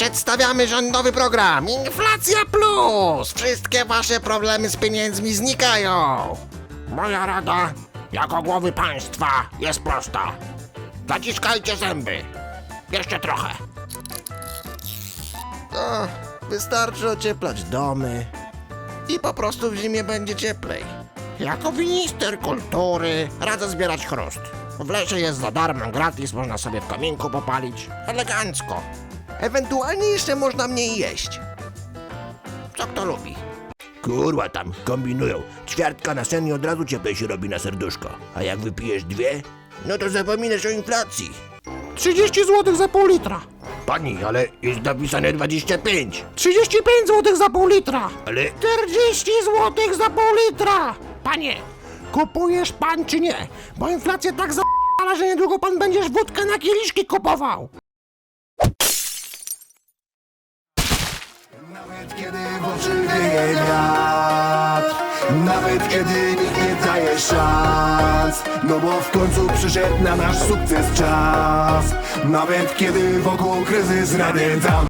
Przedstawiamy rządowy program Inflacja Plus! Wszystkie wasze problemy z pieniędzmi znikają! Moja rada, jako głowy państwa, jest prosta. Zaciskajcie zęby. Jeszcze trochę. To wystarczy ocieplać domy i po prostu w zimie będzie cieplej. Jako minister kultury radzę zbierać chrust. W lesie jest za darmo, gratis, można sobie w kominku popalić. Elegancko. Ewentualnie jeszcze można mniej jeść. Co kto lubi. Kurwa tam, kombinują. Ćwiartka na sen i od razu cieplej się robi na serduszko. A jak wypijesz dwie, no to zapominasz o inflacji. 30 zł za pół litra. Pani, ale jest napisane 25. 35 zł za pół litra. Ale 40 zł za pół litra! Panie, kupujesz pan czy nie? Bo inflacja tak za***ala, że niedługo pan będziesz wódkę na kieliszki kupował. Nawet kiedy w oczy wieje wiatr Nawet kiedy nikt nie daje szans. No bo w końcu przyszedł na nasz sukces czas. Nawet kiedy wokół kryzys radę dam